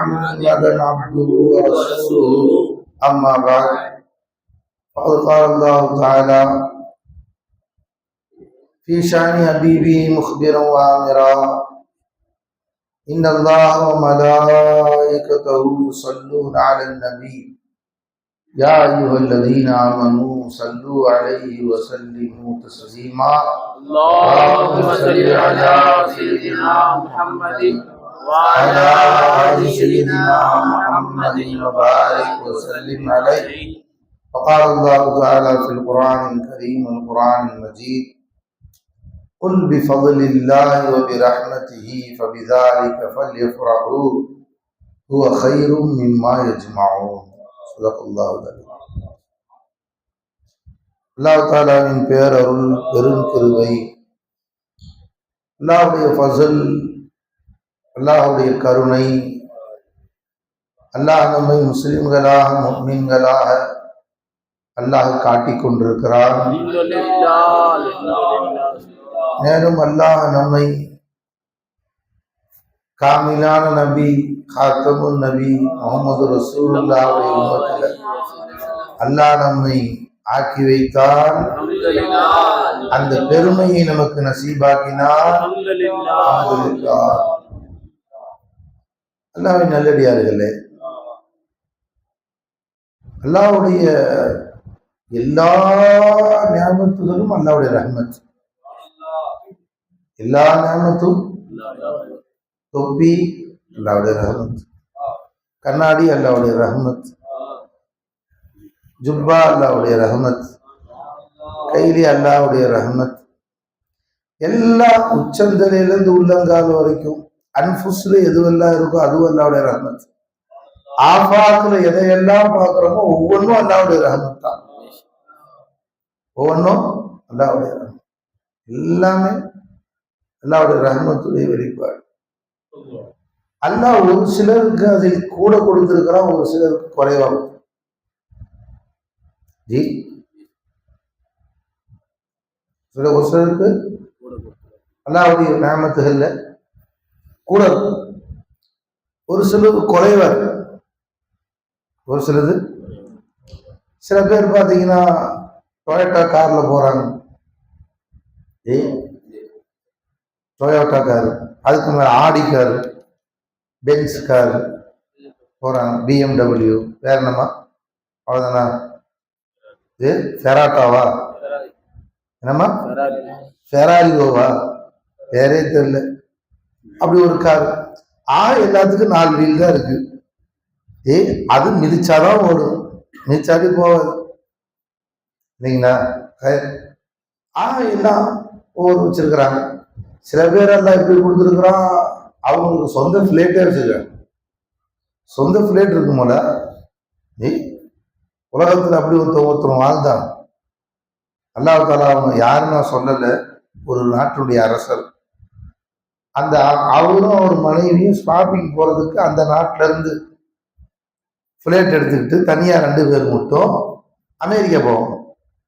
محمدا عبده ورسوله. أما بعد، فقد قال الله تعالى في شأن حبيبه مخبرا وآمرا، إن الله وملائكته يصلون على النبي. يا أيها الذين آمنوا صلوا عليه وسلموا تسليما. اللهم صل على سيدنا محمد. وعلى آل سيدنا محمد وبارك وسلم عليه فقال الله تعالى في القرآن الكريم القرآن المجيد قل بفضل الله وبرحمته فبذلك فليفرحوا هو خير مما يجمعون صدق الله العظيم அல்லாஹ் தாலாவின் பேரருள் பெருங்கிருவை அல்லாஹுடைய ஃபசல் அல்லாஹுடைய கருணை அல்லாஹ் நம்மை முஸ்லிம்களாக முஸ்லிம்களாக அல்லாஹ் காட்டிக் கொண்டிருக்கிறான். மேலும் அல்லாஹ் நம்மை காமிலான நபி காத்தமுன் நபி முகமது ரசூலுல்லாவுடைய உம்மத்தில் அல்லாஹ் நம்மை ஆக்கி வைத்தார். அந்த பெருமையை நமக்கு நசீபாக்கினார். அல்லாவின் நல்லடியார்களே. அல்லாஹ்வுடைய எல்லா ஞாபகத்துகளும் அல்லாவுடைய ரஹ்மத். எல்லா ஞாபகத்தும் தொப்பி அல்லாவுடைய ரஹ்மத். கண்ணாடி அல்லாவுடைய ரஹ்மத். ஜுப்பா அல்லாஹ்வுடைய ரஹ்மத். கைலி அல்லாஹ்வுடைய ரஹ்மத். எல்லா உச்சந்தலையிலிருந்து உள்ளங்கால் வரைக்கும் அன்புஸ்ல எதுவெல்லாம் இருக்கோ அதுவும் அல்லாவுடைய ரஹமத். ஆபாத்துல எதையெல்லாம் பார்க்குறோமோ ஒவ்வொன்றும் அல்லாவுடைய ரஹமத் தான். ஒவ்வொன்றும் அல்லாவுடைய ரஹமத். எல்லாமே அல்லாவுடைய ரஹமத்துடைய வெளிப்பாடு. அல்லாஹ் ஒரு சிலருக்கு அதில் கூட கொடுத்திருக்கிறான் ஒரு சிலருக்கு குறைவாக ஜி? சில ஒரு சிலருக்கு அல்லாவுடைய நியமத்துகள்ல கூட. ஒரு சிலது இருக்கு. ஒரு சிலது. சில பேர் பார்த்தீங்கன்னா டொயோட்டா கார்ல போறாங்க. ஏய் டொயோட்டா கார் அதுக்கு மேல ஆடி கார் பென்ஸ் கார் போறாங்க. பிஎம்டபிள்யூ வேற என்னம்மா? அவ்வளோதானா இது ஃபெராட்டாவா என்னம்மா? ஃபெராரியோவா வேறே தெரியல. அப்படி ஒரு கார் ஆ எல்லாத்துக்கும் நாலு வீல் தான் இருக்கு. ஏ அது மிதிச்சாதான் ஓடும் மிதிச்சாடி போகாது. இல்லைங்களா? ஆ எல்லாம் ஒவ்வொரு வச்சிருக்கிறாங்க. சில பேர் எல்லாம் எப்படி கொடுத்துருக்குறான்? அவங்களுக்கு சொந்த ஃப்ளேட்டே வச்சிருக்காங்க. சொந்த ஃபிளேட் இருக்குமோல ஏய் உலகத்தில் அப்படி ஒருத்தன் ஒருத்தன் வாழ்ந்தான். அல்லாஹால அவங்க யாருன்னு நான் சொல்லலை. ஒரு நாட்டுடைய அரசர். அந்த அவரும் அவர் மனைவியும் ஷாப்பிங் போகிறதுக்கு அந்த நாட்டிலேருந்து இருந்து எடுத்துக்கிட்டு தனியாக ரெண்டு பேர் மட்டும் அமெரிக்கா போவோம்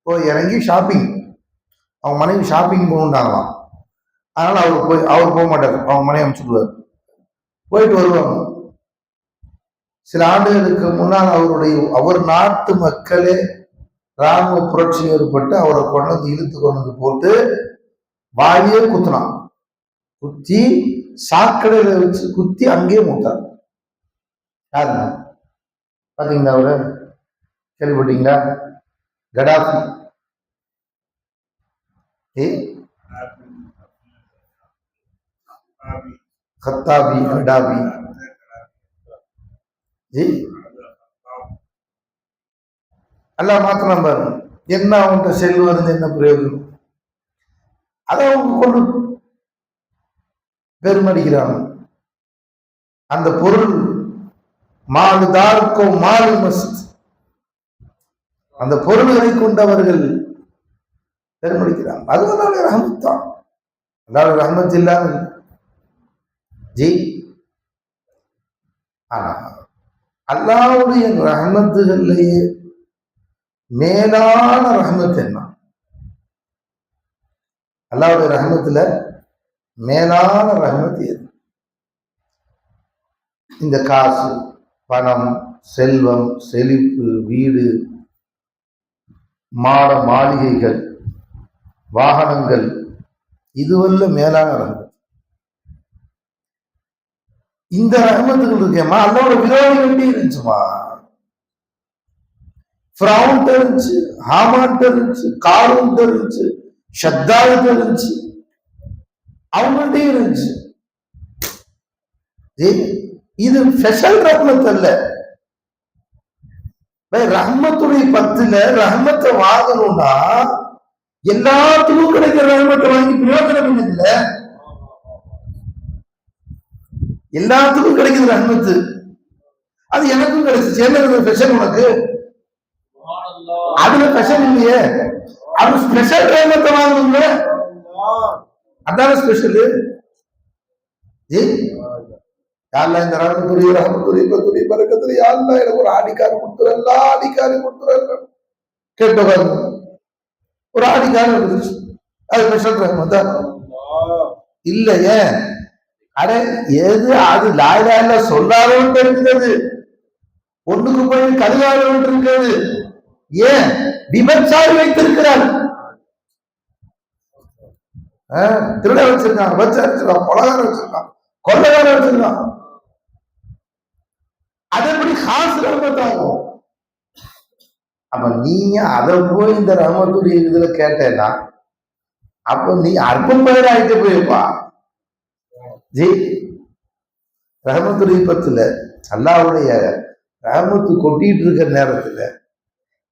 போய் இறங்கி ஷாப்பிங் அவங்க மனைவி ஷாப்பிங் போகணுண்டாங்களாம் அதனால் அவர் போய் அவர் போக மாட்டார். அவங்க மனைவி அனுப்பிச்சுடுவார் போயிட்டு வருவாங்க. சில ஆண்டுகளுக்கு முன்னால் அவருடைய அவர் நாட்டு மக்களே ராணுவ புரட்சி ஏற்பட்டு அவரை கொண்டு வந்து இழுத்து கொண்டு வந்து போட்டு வாயே குத்துனான். குத்தி சாக்கடையில வச்சு குத்தி அங்கேயே மூத்தார். யாருங்க? பாத்தீங்களா அவரு? கேள்விப்பட்டீங்களா? கடாஃபி. ஏ? Gaddafi Gaddafi. எல்லாம் மாத்திரம் பாருங்க. என்ன அவன்கிட்ட செல்வம் என்ன பிரயோஜனம்? அதை அவங்க கொண்டு பெருமடுகிறான். அந்த பொருள் மாலு தாருக்கோ மாலு மஸ்த் அந்த பொருள்களை கொண்டவர்கள் பெருமடிக்கிறாங்க அது அல்லாவுடைய ரஹமத் தான் அல்லாவுடைய ரஹமத் இல்லாமல் ஜி. ஆனா அல்லாவுடைய ரஹமத்துகள்லயே மேலான ரஹமத் என்ன? அல்லாவுடைய ரஹமத்துல மேலான ரகமத் எது? இந்த காசு பணம் செல்வம் செழிப்பு வீடு மாட மாளிகைகள் வாகனங்கள் இதுவல்ல மேலான ரகமத் இந்த ரஹமத்துகள் இருக்கேம்மா அல்லோட விரோதம் எப்படி இருந்துச்சுமா ஃப்ரௌன்ட்ட இருந்துச்சு ஹாமான்ட்ட இருந்துச்சு காரூன்ட்ட இருந்துச்சு ஷத்தாவுட்ட இருந்துச்சு. அவங்கள்ட்டயும் இருந்துச்சு. இது ஸ்பெஷல் ரஹ்மத் அல்ல. பை, ரஹ்மத்துடைய பத்துல ரஹ்மத்தை வாங்கணும்னா எல்லாத்துக்கும் கிடைக்கிற ரஹ்மத்தை வாங்கி பிரயோஜனம் இல்லை எல்லாத்துக்கும் கிடைக்குது ரஹ்மத்து. அது எனக்கும் கிடைச்சிச்சு. என்ன ஸ்பெஷல் உனக்கு? அதுல ஸ்பெஷல் இல்லையே. அது ஸ்பெஷல் ரஹ்மத்தை வாங்கணும்ல. அதான ஸ்பெஷல் ஏ? இந்த ரஹமத்துடைய ரஹமத்துடைய பத்துடைய பறக்கத்துடைய யாழ்லா எனக்கு ஒரு ஆடிக்காரன் கொடுத்துறல்லா எல்லா கொடுத்துறல்ல கேட்டு உட்காருங்க. ஒரு ஆடிக்காரி இருக்குது. அது ஸ்பெஷல் ரஹமத்தா இல்ல ஏன்? அட எது அது லாயிலால சொல்லாதவன் இருக்கிறது ஒண்ணுக்கு போய் கருதாதவன் இருக்கிறது. ஏன்? விபச்சாரி வைத்திருக்கிறார். திருட வச்சிருக்கான் வச்சு அடிச்சிருக்கான் கொலகாரம் வச்சிருக்கான் கொள்ளகார வச்சிருக்கான். அது எப்படி காசு ரஹமத்தாகும் அப்ப நீங்க அதை போய் இந்த ரஹமத்துடைய இதுல கேட்டேன்னா அப்ப நீ அற்பம் பயிர் ஆயிட்டு போயிருப்பா. ஜி ரஹமத்துடைய பத்துல அல்லாவுடைய ரஹமத்து கொட்டிட்டு இருக்கிற நேரத்துல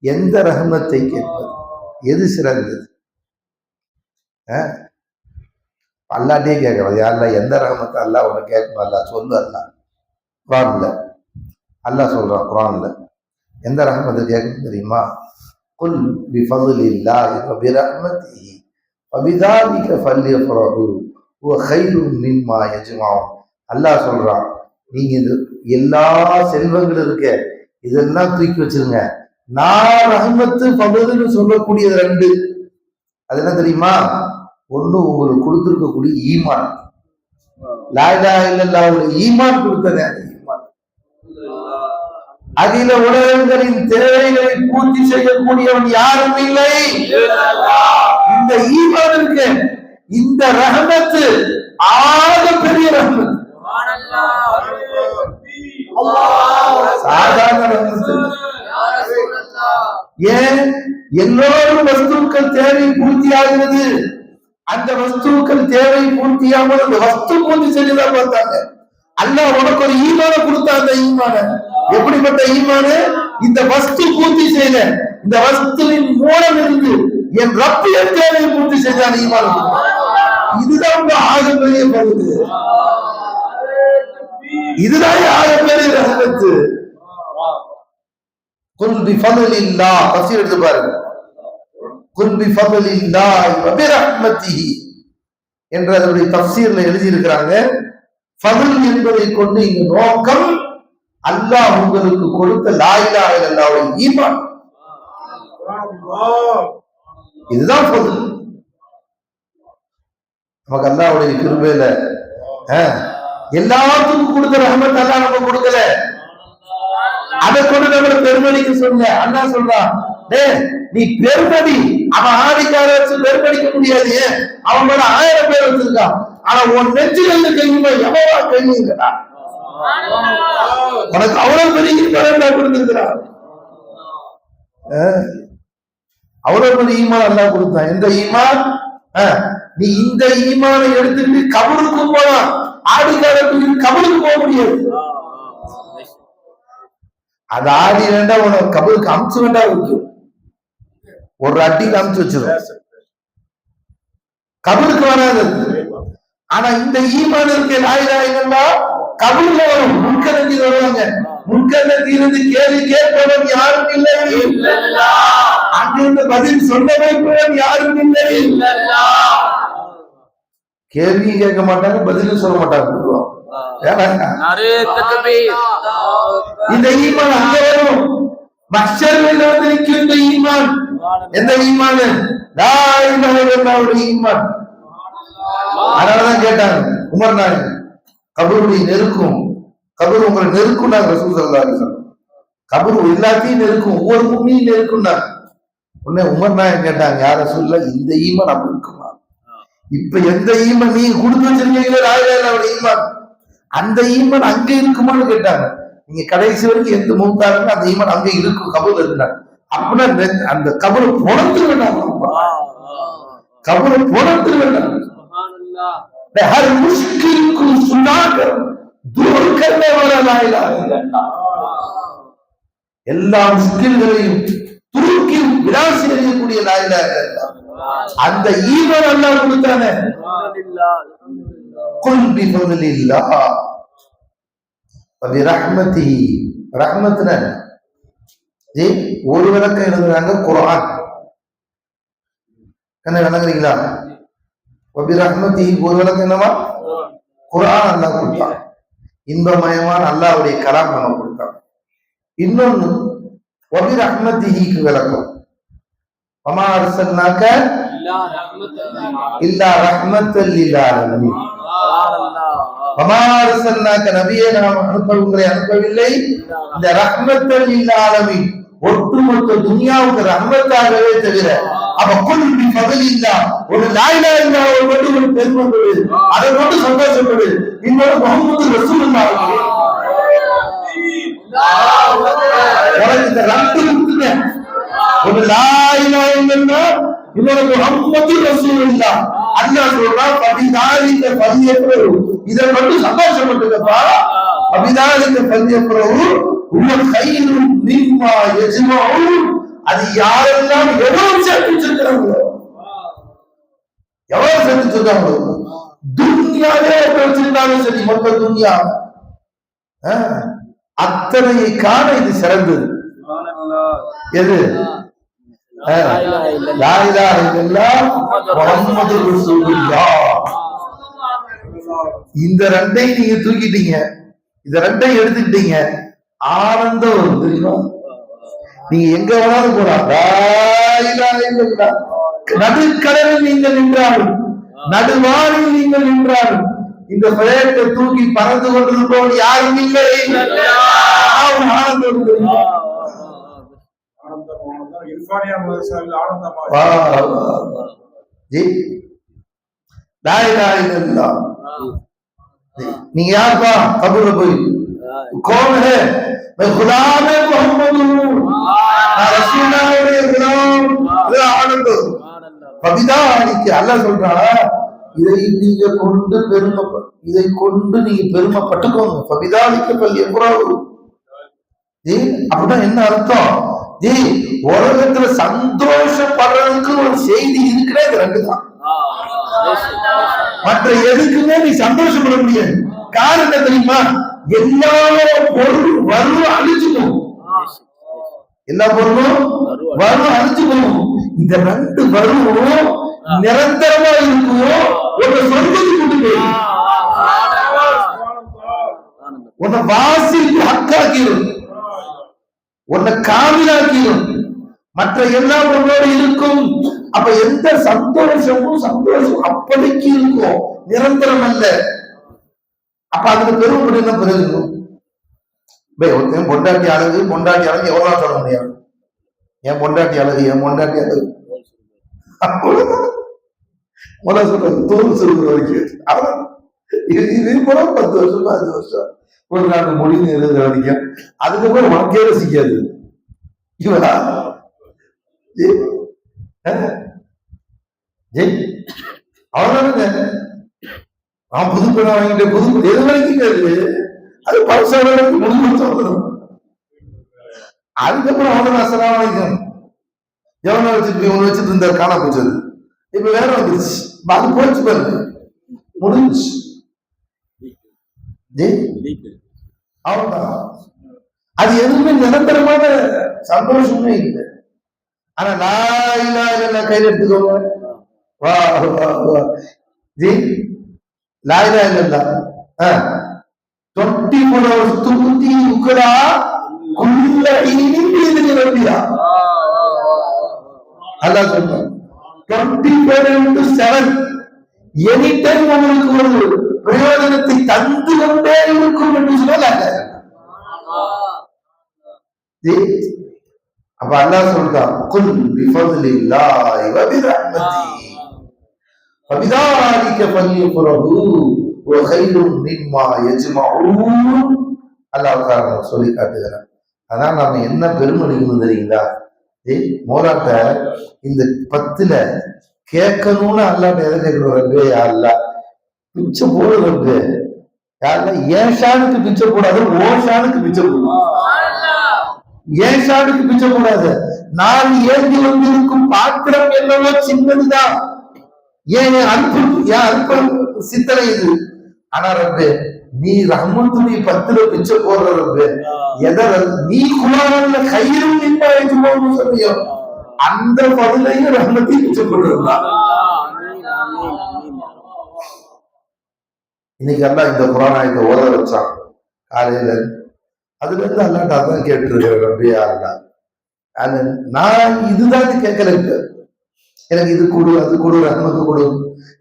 எந்த ரஹமத்தை கேட்பது? எது சிறந்தது? அல்லாட்டே கேட்கணும் யாருல எந்த ரஹமத்தை அல்லாஹ் உனக்கு கேட்கணும் அல்லா சொல்லு அல்லா குரான்ல. அல்லாஹ் சொல்றான் குரான்ல. எந்த ரகமத்தை கேட்கணும் தெரியுமா? குல் பிஃபதுலில்லாஹி வபிரஹ்மதிஹி வபிதாலிக ஃபல்யஃப்ரஹு ஓ கைரும் மின்மா யஜ்மஊன் அல்லாஹ் சொல்றான் நீங்க இது எல்லா செல்வங்களும் இருக்க இதெல்லாம் தூக்கி வச்சிருங்க. நான் ரஹமத்து பகுதுன்னு சொல்லக்கூடியது ரெண்டு. அது என்ன தெரியுமா? ஒண்ணு உங்களுக்கு கொடுத்திருக்கக்கூடிய ஈமான். லாயிலா இல்லல்லாவுடைய ஈமான் கொடுத்தது அந்த ஈமான். அதில உலகங்களின் தேவைகளை பூர்த்தி செய்யக்கூடியவன் யாரும் இல்லை. இந்த ஈமான் இருக்கு. இந்த ரஹமத்து ஆக பெரிய ரஹமத் சாதாரண ரஹமத்து. ஏன்? எல்லோரும் வஸ்துக்கள் தேவை பூர்த்தி ஆகிறது. அந்த வஸ்துக்கள் தேவை பூர்த்தியாமல் அந்த வஸ்து பூர்த்தி செஞ்சுதான் பார்த்தாங்க. அல்லாஹ் உனக்கு ஒரு ஈமான கொடுத்தா அந்த ஈமான. எப்படிப்பட்ட ஈமானு? இந்த வஸ்து பூர்த்தி செய்யல இந்த வஸ்துவின் மூலம் இருந்து என் ரப்பு என் தேவையை பூர்த்தி செய்தான் ஈமான. இதுதான் உங்க ஆகப்பெரிய பகுதி இதுதான் ஆகப்பெரிய ரகத்து குல் பிஃபதுலில்லா தஃசீர் எடுத்து பாருங்க குல் பிஃபதுலில்லாஹி வ பிரஹ்மத்திஹி என்ற அதனுடைய தப்சீர்ல எழுதி இருக்கிறாங்க என்பதை கொண்டு இங்கு நோக்கம் அல்லாஹ் உங்களுக்கு கொடுத்த லாயிலா அல்லாவுடைய ஈமான். இதுதான் ஃபதுல். நமக்கு அல்லாவுடைய கிருபையில அஹ், எல்லாத்துக்கும் கொடுத்த ரஹமத் அல்லா நம்ம கொடுக்கல. அதை கொண்டு நம்மள பெருமணிக்கு சொல்ல அண்ணா சொல்றான் நீ பெருமதி. அவன் ஆதிக்கார வச்சு பெருமதிக்க முடியாது. ஏன் அவன் மேல ஆயிரம் பேர் வச்சிருக்கா. ஆனா உன் நெஞ்சில இருந்து கையுமா எவ்வளவா கையுங்கடா உனக்கு அவ்வளவு பெரிய ஈமான் கொடுத்திருக்கிறான் அஹ், அவ்வளவு பெரிய ஈமான் அல்லா கொடுத்தான் எந்த ஈமான்? நீ இந்த ஈமானை எடுத்துக்கிட்டு கபருக்கு போலாம். ஆடிக்காரத்துக்கு கபருக்கு போக முடியாது. அது ஆடி வேண்டாம் உனக்கு கபருக்கு அமுச்சு வேண்டா வைக்கும் ஒரு அடியில் அமுச்சு வச்சிடும் கபருக்கு வராது. ஆனா இந்த ஈமான் இருக்க லாயிலாயிலா கபூர்ல வரும். முன்கரண்டி வருவாங்க. முன்கரண்டி இருந்து கேள்வி கேட்பவன் யாரும் இல்லை. அங்கிருந்து பதில் சொல்ல வைப்பவன் யாரும் இல்லை. கேள்வியும் கேட்க மாட்டாங்க பதிலும் சொல்ல மாட்டாங்க. இந்த ஈமான் அங்க வரும். மக்சர் வந்து நிற்கும் இந்த ஈமான். எந்த ஈமான்? லாயிலாவுடைய ஈமான். அதனாலதான் கேட்டாங்க உமர் நாயக் கபருடைய நெருக்கும். கபர் உங்களை நெருக்கும் நாங்க ரசூல் சல்லா கபர் எல்லாத்தையும் நெருக்கும் ஒவ்வொரு பூமியும் நெருக்கும் உடனே உமர் நாயக் கேட்டாங்க யார சொல்ல இந்த ஈமான் அப்படி இருக்குமா? இப்ப எந்த ஈமான் நீங்க கொடுத்து வச்சிருக்கீங்களே லாயிலாவுடைய ஈமான். அந்த ஈமான் அங்க இருக்குமான்னு கேட்டாங்க. நீங்க கடைசி வரைக்கும் எந்த மூத்தாருன்னு அந்த ஈமான் அங்க இருக்கும் கபூர் இருந்தாங்க. அப்படின்னா நெ- அந்த கபரை புணர்ந்து வேண்டாம் கபரை புணர்ந்து வேண்டாம் सुभान अल्लाह हर मुश्किल को सुनाकर दूर करने वाला ला इलाहा इल्लल्लाह. எல்லா முஸ்கில்களையும் துருக்கி விளாசி எறியக்கூடிய லாயிலா அந்த ஈவன் அல்லாஹ் கொடுத்தானே अल्हम्दुलिल्लाह குல் பிஃபதுலில்லாஹ் வபிரஹ்மதிஹி ரஹ்மத்னா என்ன? ஜி ஒரு விளக்கம் எழுதுறாங்க குரான் என்ன விளங்குறீங்களா? வபி ரஹ்மதி ஒரு விளக்கம் என்னவா? குரான் அல்லா கொடுத்தான் இன்பமயமான அல்லாவுடைய கலாம் நம்ம கொடுத்தான் இன்னொன்னு வபி ரஹ்மதிஹிக்கு விளக்கம். பமாரசன்னாக்க இல்லா ரஹ்மத்தல் இல்லா அமாரசன்னாக்க நபியே நாம் அனுப்ப அனுப்பவில்லை. இந்த ரஹ்மத்தல் இல்லாலமி ஒட்டுமொத்த துனியாவுக்கு ரஹ்மத்தாகவே தவிர அவ குல் இல்ல ஒரு லாயிலா இருந்தா ஒரு மட்டும் ஒரு பெருமைப்படு அதை மட்டும் சந்தோஷப்படு. இன்னொரு முகமது ரசூல் உனக்கு இந்த ரெண்டு கொடுத்துட்டேன் ஒரு லாயிலா இல்லைன்னா இன்னொரு முகமது ரசூலுல்லா அல்லாஹ் சொல்றான் பதினாலிக்க பதியப்பிரவு இதை மட்டும் சந்தோஷப்பட்டுக்கப்பா. பதினாலிக்க பதியப்பிரவு உங்க அது யாரெல்லாம் எவ்வளவு சேர்த்து வச்சிருக்கிறாங்களோ எவ்வளவு சேர்த்து வச்சிருக்காங்களோ துன்யாவே வச்சிருந்தாலும் சரி மொத்த துன்யா. அத்தனையை காண இது சிறந்தது. எது? இந்த ரெண்டையும் நீங்க தூக்கிட்டீங்க. இந்த ரெண்டையும் எடுத்துக்கிட்டீங்க. ஆனந்தம் வரும் தெரியுமா நீங்க எங்க வேணாலும் போலாம். நடுக்கடலில் நீங்கள் நின்றாலும் நடுவாரில் நீங்கள் நின்றாலும் இந்த பிளேட்டை தூக்கி பறந்து கொண்டிருப்பவன் யாரும் இல்லை. நீங்க யாருப்பா? கபூர்ல போய். कौन है मैं गुलाम है मोहम्मद हूँ நான் ரசூலுல்லாஹ்வுடைய குலாம் இது ஆனந்தம் सुभान अल्लाह கவிதா அன்னைக்கு அல்லாஹ் சொல்றா இதை நீங்க கொண்டு பெருமை இதை கொண்டு நீங்க பெருமைப்பட்டுக்கோங்க கவிதாலிக்க பள்ளி எவ்வளவு ஜி அப்படின்னா என்ன அர்த்தம் ஜி உலகத்துல சந்தோஷப்படுறதுக்கு ஒரு செய்தி இருக்கிறே இது ரெண்டு தான் மற்ற எதுக்குமே நீ சந்தோஷப்பட முடியாது காரணம் என்ன தெரியுமா? எல்லா பொருள் வரும் அழிச்சு போகும். எல்லா பொருளும் வரும் அழிச்சு போகும். இந்த ரெண்டு வரும் நிரந்தரமா இருக்கும்? ஒரு சொர்க்கத்துக்கு கொண்டு போய். உன்னை வாசிக்கு ஹக்காக்கிடும் உன்னை காமிலாக்கிடும் மற்ற எல்லாம் உன்னோடு இருக்கும். அப்ப எந்த சந்தோஷமும் சந்தோஷம் அப்படிக்கு இருக்கும் நிரந்தரம் அல்ல. அப்ப அதுக்கு பெருமைப்பட்டு என்ன பிரயோஜனம் பே ஒருத்தன் பொண்டாட்டி அழகு பொண்டாட்டி அழகு எவ்வளவு சொல்ல முடியாது? என் பொண்டாட்டி அழகு என் பொண்டாட்டி அழகு. அவ்வளவுதான். முதல்ல சொல்றது தோல் சொல்ற வரைக்கும். இது கூட பத்து வருஷம் அஞ்சு வருஷம். ஒரு நாள் மொழின்னு எழுதுற வரைக்கும் அதுக்கப்புறம் உனக்கே ரசிக்காது. இவரா ஜெய். அஹ்? ஜெய். அவ்வளவுதானுங்க நான் புது படம் வாங்கிட்டேன் புது எது வரைக்கும் அது அது பழசாக முடிஞ்சு சொல்லணும் அதுக்கப்புறம் அவனுக்கு அசலாம் வாங்கிக்கணும் எவனை வச்சுட்டு இவனை வச்சுட்டு இருந்தார் காண போச்சது இப்ப வேற வந்துருச்சு. அது போச்சு பாருங்க முடிஞ்சுச்சு. அவ்வளவுதான். அது எதுவுமே நிரந்தரமான சந்தோஷமே இல்லை. ஆனா நான் இல்ல கையில எடுத்துக்கோங்க. வா வா வா. ஜி லாயிலா இல்லல்லா டுவெண்ட்டி ஃபோர் ஹவர்ஸ் தூத்தி உக்கடா குள்ள இனிமே ரப்பியா அல்லாஹ் சொல்றாங்க twenty four into seven any time உங்களுக்கு ஒரு பிரயோஜனத்தை தந்து கொண்டே இருக்கும் என்று சொல்லல அப்ப அல்லாஹ் சொல்றான் குல் பிஃபதுலில்லாஹி வ பிரஹ்மதிஹி فبذلك فليفرحوا وخير مما يجمعون அல்லாஹ் தாலா சொல்லி காட்டுகிறான் அதான் நாம என்ன பெருமடிக்கணும் தெரியுங்களா ஏய் மோராட்ட இந்த பத்துல கேட்கணும்னு அல்லாட்ட எதை கேட்கணும் ரப்பே யா அல்லாஹ் பிச்சை போடு ரப்பே யா அல்லாஹ் ஏன் ஷானுக்கு பிச்சை போடாது ஓ ஷானுக்கு பிச்சை போடு ஏன் ஷானுக்கு பிச்சை போடாது நான் ஏந்தி வந்திருக்கும் பாத்திரம் என்னவோ சின்னதுதான் ஏன் என் அற்பு என் அற்ப சித்தனை இது. ஆனா ரப்பே நீ ரஹ்மத்துடைய பத்துல பிச்சை போடுற ரப்பே. எதை நீ குரான்ல கையிலும் நின்று போகணும் சொல்லியோ அந்த பதிலையும் ரஹ்மத்தையும் பிச்சை போடுறா இன்னைக்கு அல்லாஹ் இந்த குரானாயத்தை ஓத வச்சான். காலையில. அதுல இருந்து அல்லாட்ட அதான் கேட்டுருக்கிறேன் ரப்பியா அல்லா நான் இதுதான் கேட்கல எனக்கு இது கொடு அது கொடு ரஹமத்து கொடு.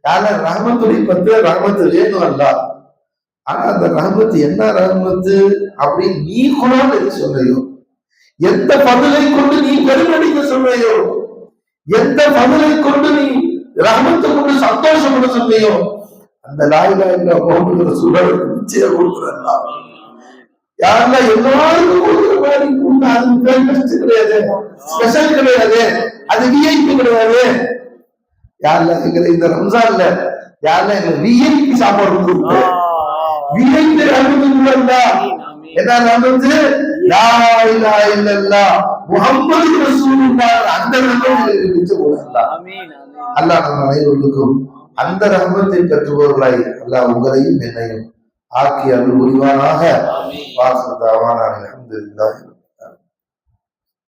யார ரஹ்மத்துடைய பத்து ரஹ்மத்து வேணும் அல்ல. ஆனா அந்த ராமத்து என்ன ராமத்து அப்படின்னு நீ குரான் எது சொல்றையோ எந்த பதிலை கொண்டு நீ பெருமடிக்க சொல்றையோ எந்த பதிலை கொண்டு நீ ரஹ்மத்தை கொண்டு சந்தோஷப்பட சொல்றையோ அந்த லாயிலா என்ற முகமது சூழலுக்கு நிச்சயம் கொடுக்குறா யாரெல்லாம் எல்லாருக்கும் கொடுக்குற மாதிரி கொடுத்தா அது கிடையாது. ஸ்பெஷல் கிடையாது. அது விஐபி கிடையாது. யாருல? எங்களை இந்த ரம்ஜான்ல யாருல? எங்க விஐபி சாப்பாடு கொடுத்து விஐபி என்ன ரஹமத்து லா இலாஹ இல்லல்லாஹ் முஹம்மது ரசூலுல்லாஹ் அந்த ரஹமத்து பிச்சை போடலாம் அல்லாஹ். நம்ம அனைவருக்கும் அந்த ரஹமத்தை பெற்றுபவர்களாய் அல்லாஹ் உங்களையும் என்னையும் ஆக்கி அருள் புரிவானாக. வாசல் தாவான.